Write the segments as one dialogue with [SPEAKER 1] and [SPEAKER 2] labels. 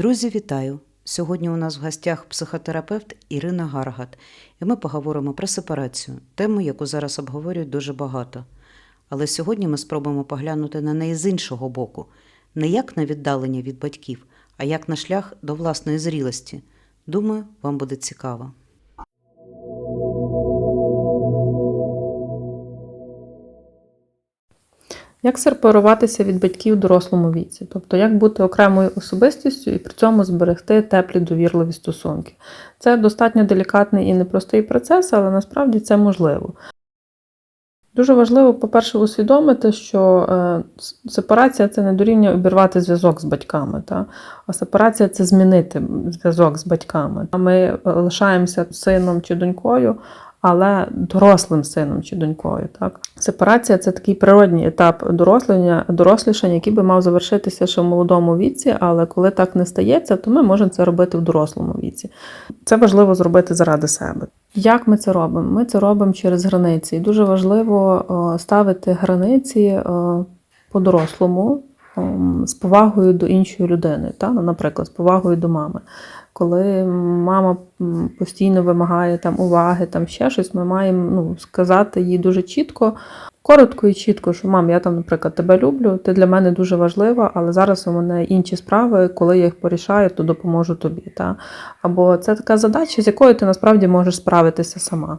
[SPEAKER 1] Друзі, вітаю! Сьогодні у нас в гостях психотерапевт Ірина Гаргат, і ми поговоримо про сепарацію, тему, яку зараз обговорюють дуже багато. Але сьогодні ми спробуємо поглянути на неї з іншого боку, не як на віддалення від батьків, а як на шлях до власної зрілості. Думаю, вам буде цікаво.
[SPEAKER 2] Як сепаруватися від батьків в дорослому віці? Тобто, як бути окремою особистістю і при цьому зберегти теплі довірливі стосунки? Це достатньо делікатний і непростий процес, але насправді це можливо. Дуже важливо, по-перше, усвідомити, що е, сепарація це не дорівнює обірвати зв'язок з батьками, та? а сепарація це змінити зв'язок з батьками. Ми е, лишаємося сином чи донькою, але дорослим сином чи донькою. Так? Сепарація це такий природній етап дорослення, дорослішання, який би мав завершитися ще в молодому віці, але коли так не стається, то ми можемо це робити в дорослому віці. Це важливо зробити заради себе. Як ми це робимо? Ми це робимо через границі. І дуже важливо ставити границі по-дорослому з повагою до іншої людини, та? Ну, наприклад, з повагою до мами. Коли мама постійно вимагає там уваги, там ще щось, ми маємо ну, сказати їй дуже чітко, коротко і чітко, що мам, я там, наприклад, тебе люблю, ти для мене дуже важлива, але зараз у мене інші справи, коли я їх порішаю, то допоможу тобі. Та? Або це така задача, з якою ти насправді можеш справитися сама.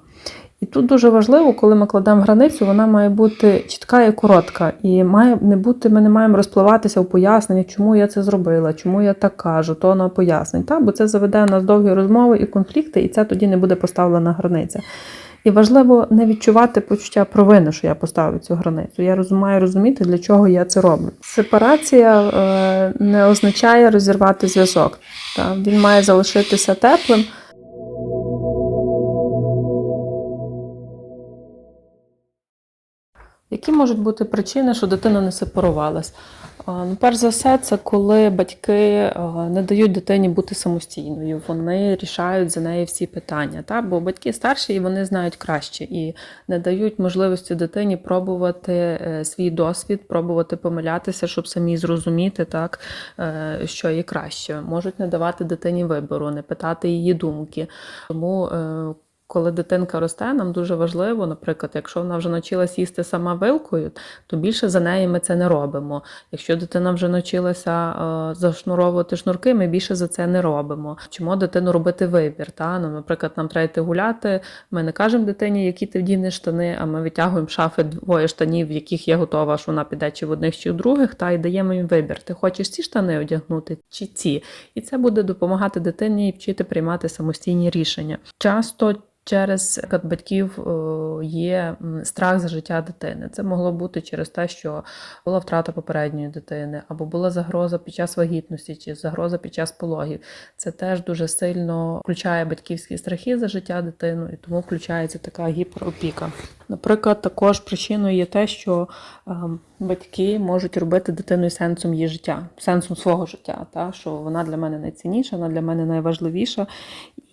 [SPEAKER 2] І тут дуже важливо, коли ми кладемо границю, вона має бути чітка і коротка. І має не бути, ми не маємо розпливатися в поясненнях, чому я це зробила, чому я так кажу, то на пояснень. Та? Бо це заведе нас довгі розмови і конфлікти, і це тоді не буде поставлена границя. І важливо не відчувати почуття провини, що я поставив цю границю. Я маю розуміти, для чого я це роблю. Сепарація е, не означає розірвати зв'язок. Він має залишитися теплим. Які можуть бути причини, що дитина не сепарувалась? Ну, перш за все, це коли батьки не дають дитині бути самостійною, вони рішають за неї всі питання. Та? Бо батьки старші і вони знають краще і не дають можливості дитині пробувати е, свій досвід, пробувати помилятися, щоб самі зрозуміти, так, е, що є краще. Можуть не давати дитині вибору, не питати її думки. Тому е, коли дитинка росте, нам дуже важливо, наприклад, якщо вона вже навчилась їсти сама вилкою, то більше за неї ми це не робимо. Якщо дитина вже навчилася е, зашнуровувати шнурки, ми більше за це не робимо. Чому дитину робити вибір? Та? Ну, наприклад, нам треба йти гуляти. Ми не кажемо дитині, які ти вдінеш штани, а ми витягуємо шафи двоє штанів, в яких я готова, що вона піде чи в одних, чи в других, та і даємо їм вибір. Ти хочеш ці штани одягнути чи ці? І це буде допомагати дитині вчити приймати самостійні рішення. Часто Через батьків е, є страх за життя дитини. Це могло бути через те, що була втрата попередньої дитини, або була загроза під час вагітності, чи загроза під час пологів. Це теж дуже сильно включає батьківські страхи за життя дитини, і тому включається така гіперопіка. Наприклад, також причиною є те, що е, батьки можуть робити дитиною сенсом її життя, сенсом свого життя, та що вона для мене найцінніша, вона для мене найважливіша,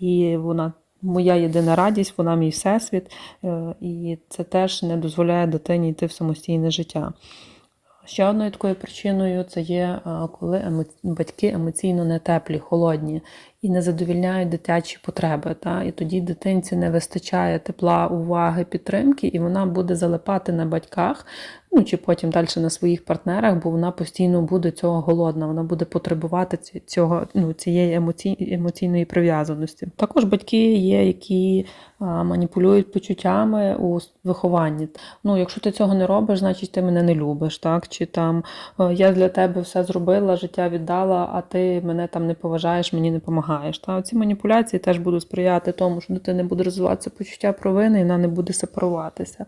[SPEAKER 2] і вона моя єдина радість, вона мій всесвіт, е, і це теж не дозволяє дитині йти в самостійне життя. Ще одною такою причиною це є, е, коли батьки емоційно не теплі, холодні і не задовільняють дитячі потреби. Та? І тоді дитинці не вистачає тепла, уваги, підтримки, і вона буде залипати на батьках, ну чи потім далі на своїх партнерах, бо вона постійно буде цього голодна, вона буде потребувати цього, ну, цієї емоцій, емоційної прив'язаності. Також батьки є, які а, маніпулюють почуттями у вихованні. Ну, якщо ти цього не робиш, значить ти мене не любиш, так? Чи там е, я для тебе все зробила, життя віддала, а ти мене там не поважаєш, мені не допомагаєш. Та? Ці маніпуляції теж будуть сприяти тому, що дитина буде розвиватися почуття провини і вона не буде сепаруватися.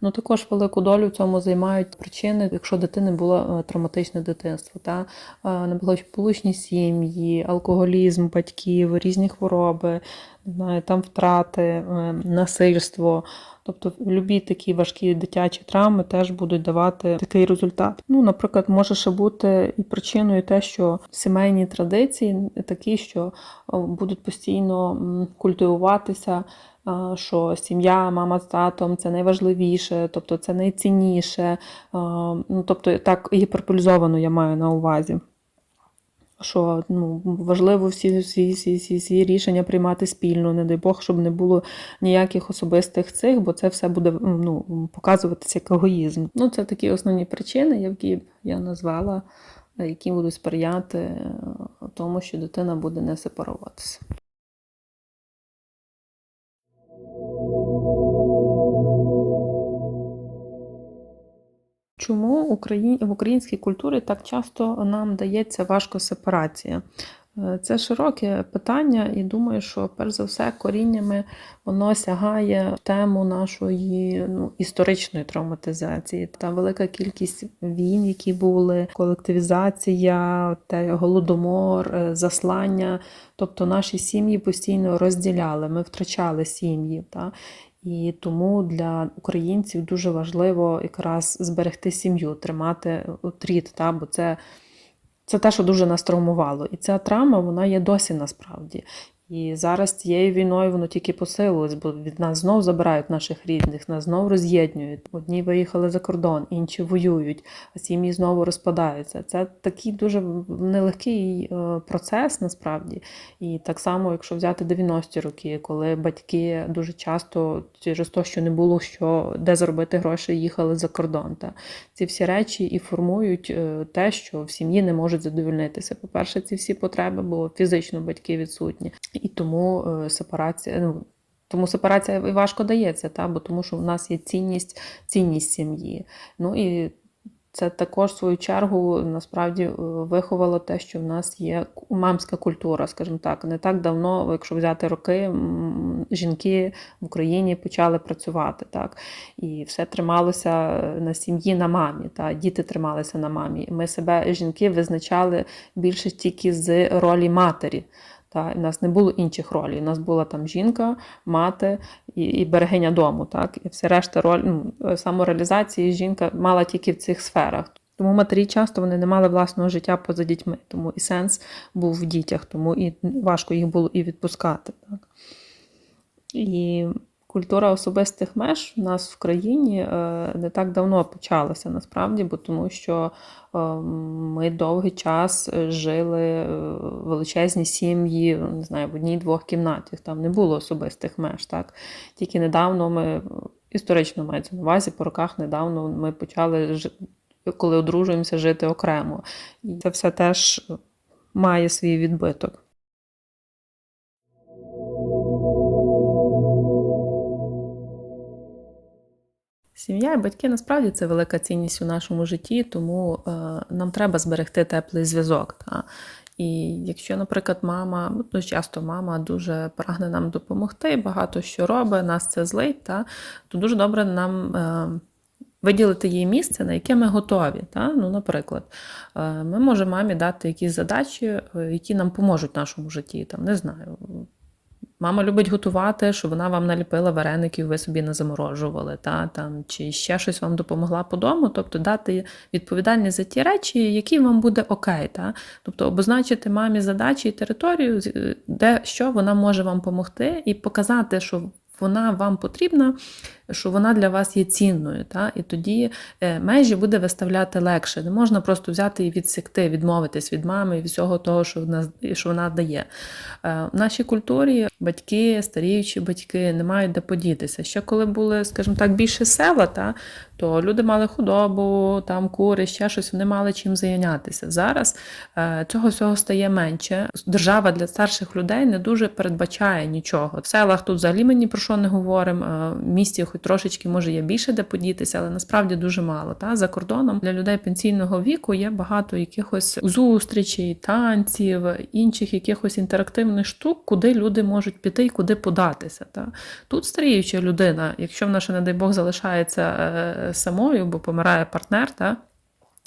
[SPEAKER 2] Ну також велику долю в цьому займають причини, якщо дитини було е, травматичне дитинство, та е, неблагополучні сім'ї, алкоголізм батьків, різні хвороби, не знаю, там втрати, е, насильство. Тобто любі такі важкі дитячі травми теж будуть давати такий результат. Ну, наприклад, може ще бути і причиною те, що сімейні традиції такі, що будуть постійно культивуватися що сім'я, мама з татом це найважливіше, тобто це найцінніше. Ну, тобто так гіперполізовано я маю на увазі. Що ну, важливо всі, всі, всі, всі, всі рішення приймати спільно, не дай Бог, щоб не було ніяких особистих цих, бо це все буде ну, показуватися як егоїзм. Ну, це такі основні причини, які я назвала, е, які будуть сприяти е, тому, що дитина буде не сепаруватися. Чому в українській культурі так часто нам дається важко сепарація? Е, Це широке питання, і думаю, що перш за все коріннями воно сягає тему нашої ну, історичної травматизації. Та велика кількість війн, які були, колективізація, те голодомор, е, заслання. Тобто наші сім'ї постійно розділяли, ми втрачали сім'ї. Та? І тому для українців дуже важливо якраз зберегти сім'ю, тримати трід, та? бо це, це те, що дуже нас травмувало. І ця травма вона є досі насправді. І зараз цією війною воно тільки посилилось, бо від нас знов забирають наших рідних, нас знов роз'єднують. Одні виїхали за кордон, інші воюють, а сім'ї знову розпадаються. Це такий дуже нелегкий е, процес насправді. І так само, якщо взяти 90-ті роки, коли батьки дуже часто через те, що не було що де заробити гроші, їхали за кордон. Та ці всі речі і формують е, те, що в сім'ї не можуть задовольнитися. По-перше, ці всі потреби, бо фізично батьки відсутні, і тому е, сепарація. Ну, тому сепарація важко дається, та? бо тому що в нас є цінність, цінність сім'ї. Ну і це також в свою чергу насправді е, виховало те, що в нас є мамська культура, скажімо так. Не так давно, якщо взяти роки, жінки в Україні почали працювати, так і все трималося на сім'ї, на мамі. Та діти трималися на мамі. Ми себе жінки визначали більше тільки з ролі матері. Та, у нас не було інших ролей. У нас була там жінка, мати і, і берегиня дому. Так? І все решта роль ну, самореалізації жінка мала тільки в цих сферах. Тому матері часто вони не мали власного життя поза дітьми. Тому і сенс був в дітях, тому і важко їх було і відпускати. Так? І культура особистих меж у нас в країні е, не так давно почалася насправді, бо тому що е, ми довгий час жили е, величезні сім'ї, не знаю, в одній-двох кімнатах. Там не було особистих меж. Так? Тільки недавно ми історично мається на увазі, по роках недавно ми почали коли одружуємося, жити окремо. І це все теж має свій відбиток. Сім'я і батьки насправді це велика цінність у нашому житті, тому е, нам треба зберегти теплий зв'язок. Та? І якщо, наприклад, мама, ну, часто мама дуже прагне нам допомогти, багато що робить, нас це злить, та? то дуже добре нам. Е, Виділити їй місце, на яке ми готові. Та? Ну, наприклад, е, ми можемо мамі дати якісь задачі, е, які нам поможуть в нашому житті. Там, не знаю, Мама любить готувати, щоб вона вам наліпила вареників, ви собі не заморожували, та, там, чи ще щось вам допомогла по дому, тобто дати відповідальність за ті речі, які вам буде окей. Та? Тобто обозначити мамі задачі і територію, де що вона може вам допомогти, і показати, що вона вам потрібна, що вона для вас є цінною. Та? І тоді е, межі буде виставляти легше. Не можна просто взяти і відсекти, відмовитись від мами і всього того, що вона, що вона дає. Е, В нашій культурі батьки, старіючі батьки не мають де подітися. Ще коли були, скажімо так, більше села, та, то люди мали худобу, там кури, ще щось, вони мали чим зайнятися. Зараз е, цього всього стає менше. Держава для старших людей не дуже передбачає нічого. В селах тут взагалі ми ні про що не говоримо. В місті хоч трошечки може є більше де подітися, але насправді дуже мало. Та? За кордоном для людей пенсійного віку є багато якихось зустрічей, танців, інших якихось інтерактивних штук, куди люди можуть піти і куди податися. Та? Тут старіюча людина, якщо вона ще, не дай Бог, залишається е, самою, бо помирає партнер, та?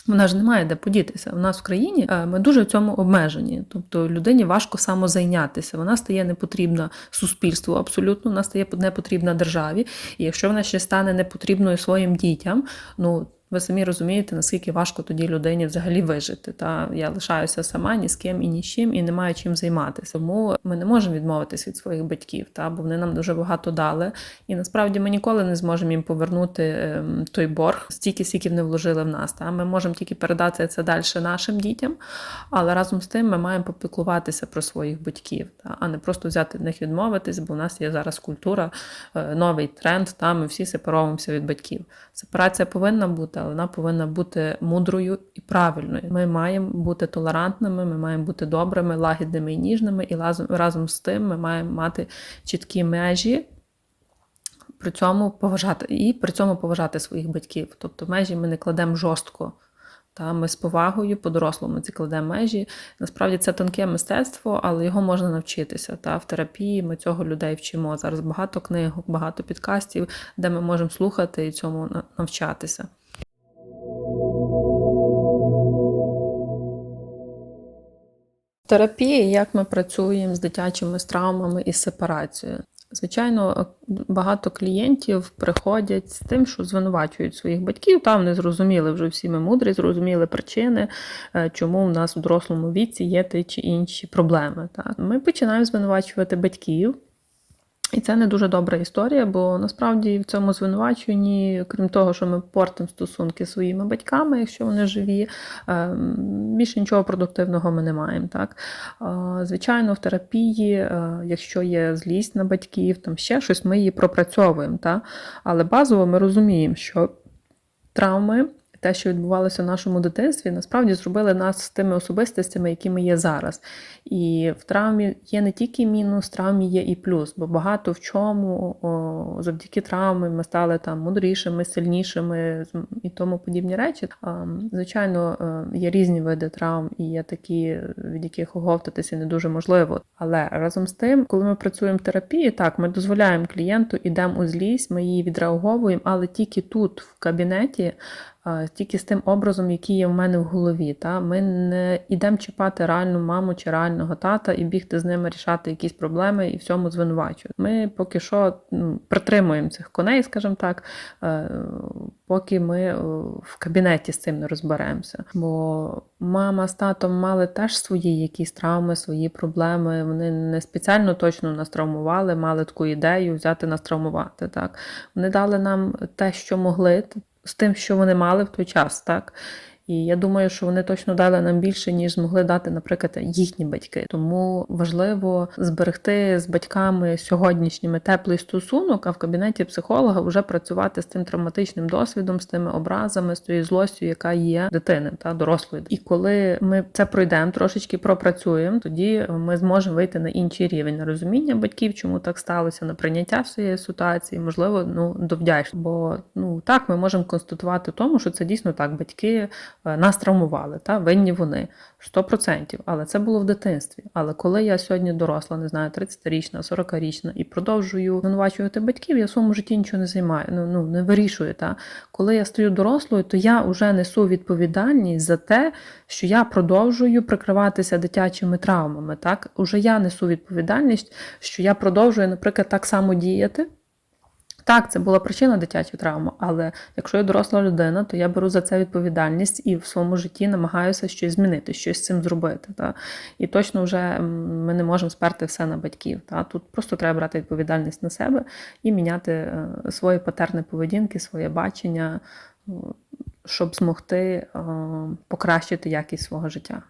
[SPEAKER 2] Вона ж не має де подітися. У нас в країні е, ми дуже в цьому обмежені. Тобто людині важко самозайнятися. Вона стає непотрібна суспільству абсолютно, вона стає непотрібна державі. І якщо вона ще стане непотрібною своїм дітям, ну ви самі розумієте, наскільки важко тоді людині взагалі вижити. Та я лишаюся сама ні з ким і ні з чим, і не маю чим займатися. Тому ми не можемо відмовитись від своїх батьків, та бо вони нам дуже багато дали. І насправді ми ніколи не зможемо їм повернути ем, той борг, стільки, скільки вони вложили в нас. Та ми можемо тільки передати це далі нашим дітям, але разом з тим ми маємо попіклуватися про своїх батьків, та а не просто взяти від них відмовитись, бо в нас є зараз культура, е, новий тренд. Та ми всі сепаровуємося від батьків. Сепарація повинна бути, але вона повинна бути мудрою і правильною. Ми маємо бути толерантними, ми маємо бути добрими, лагідними і ніжними, і разом, разом з тим ми маємо мати чіткі межі. При цьому поважати і при цьому поважати своїх батьків. Тобто межі ми не кладемо жорстко. Та ми з повагою по-дорослому ці кладемо межі. Насправді це тонке мистецтво, але його можна навчитися. Та в терапії ми цього людей вчимо. Зараз багато книг, багато підкастів, де ми можемо слухати і цьому навчатися. Терапії, як ми працюємо з дитячими травмами і сепарацією. Звичайно, багато клієнтів приходять з тим, що звинувачують своїх батьків. Там вони зрозуміли вже всі ми мудрі, зрозуміли причини, е, чому в нас в дорослому віці є ті чи інші проблеми. Так? Ми починаємо звинувачувати батьків. І це не дуже добра історія, бо насправді в цьому звинуваченні, крім того, що ми портимо стосунки зі своїми батьками, якщо вони живі, ем, більше нічого продуктивного ми не маємо. Так? Звичайно, в терапії, е, якщо є злість на батьків, там ще щось, ми її пропрацьовуємо. Так? Але базово ми розуміємо, що травми. Те, що відбувалося в нашому дитинстві, насправді зробили нас тими особистостями, які ми є зараз. І в травмі є не тільки мінус, в травмі є і плюс, бо багато в чому о, завдяки травмі ми стали там мудрішими, сильнішими і тому подібні речі. Звичайно, е, є різні види травм, і є такі, від яких оговтатися не дуже можливо. Але разом з тим, коли ми працюємо в терапії, так ми дозволяємо клієнту, ідемо у злість, ми її відреаговуємо, але тільки тут, в кабінеті, тільки з тим образом, який є в мене в голові. Та? Ми не йдемо чіпати реальну маму чи реального тата і бігти з ними рішати якісь проблеми і всьому звинувачувати. Ми поки що ну, притримуємо цих коней, скажімо так, е, поки ми е, в кабінеті з цим не розберемося. Бо мама з татом мали теж свої якісь травми, свої проблеми. Вони не спеціально точно нас травмували, мали таку ідею взяти нас травмувати. Так? Вони дали нам те, що могли з тим, що вони мали в той час, так. І я думаю, що вони точно дали нам більше, ніж змогли дати, наприклад, їхні батьки. Тому важливо зберегти з батьками сьогоднішніми теплий стосунок, а в кабінеті психолога вже працювати з тим травматичним досвідом, з тими образами, з тією злостю, яка є дитини та дорослої. І коли ми це пройдемо, трошечки пропрацюємо, тоді ми зможемо вийти на інший рівень на розуміння батьків, чому так сталося, на прийняття всієї ситуації, можливо, ну до вдячності. Бо ну так ми можемо констатувати тому, що це дійсно так. Батьки нас травмували, та винні вони 100%. Але це було в дитинстві. Але коли я сьогодні доросла, не знаю, 30-річна, 40-річна, і продовжую звинувачувати батьків, я в своєму житті нічого не займаю, ну, ну не вирішую. Та коли я стаю дорослою, то я вже несу відповідальність за те, що я продовжую прикриватися дитячими травмами. Так, уже я несу відповідальність, що я продовжую, наприклад, так само діяти. Так, це була причина дитячої травми, але якщо я доросла людина, то я беру за це відповідальність і в своєму житті намагаюся щось змінити, щось з цим зробити. Та? І точно вже ми не можемо сперти все на батьків. Та? Тут просто треба брати відповідальність на себе і міняти е, свої патерни поведінки, своє бачення, щоб змогти е, покращити якість свого життя.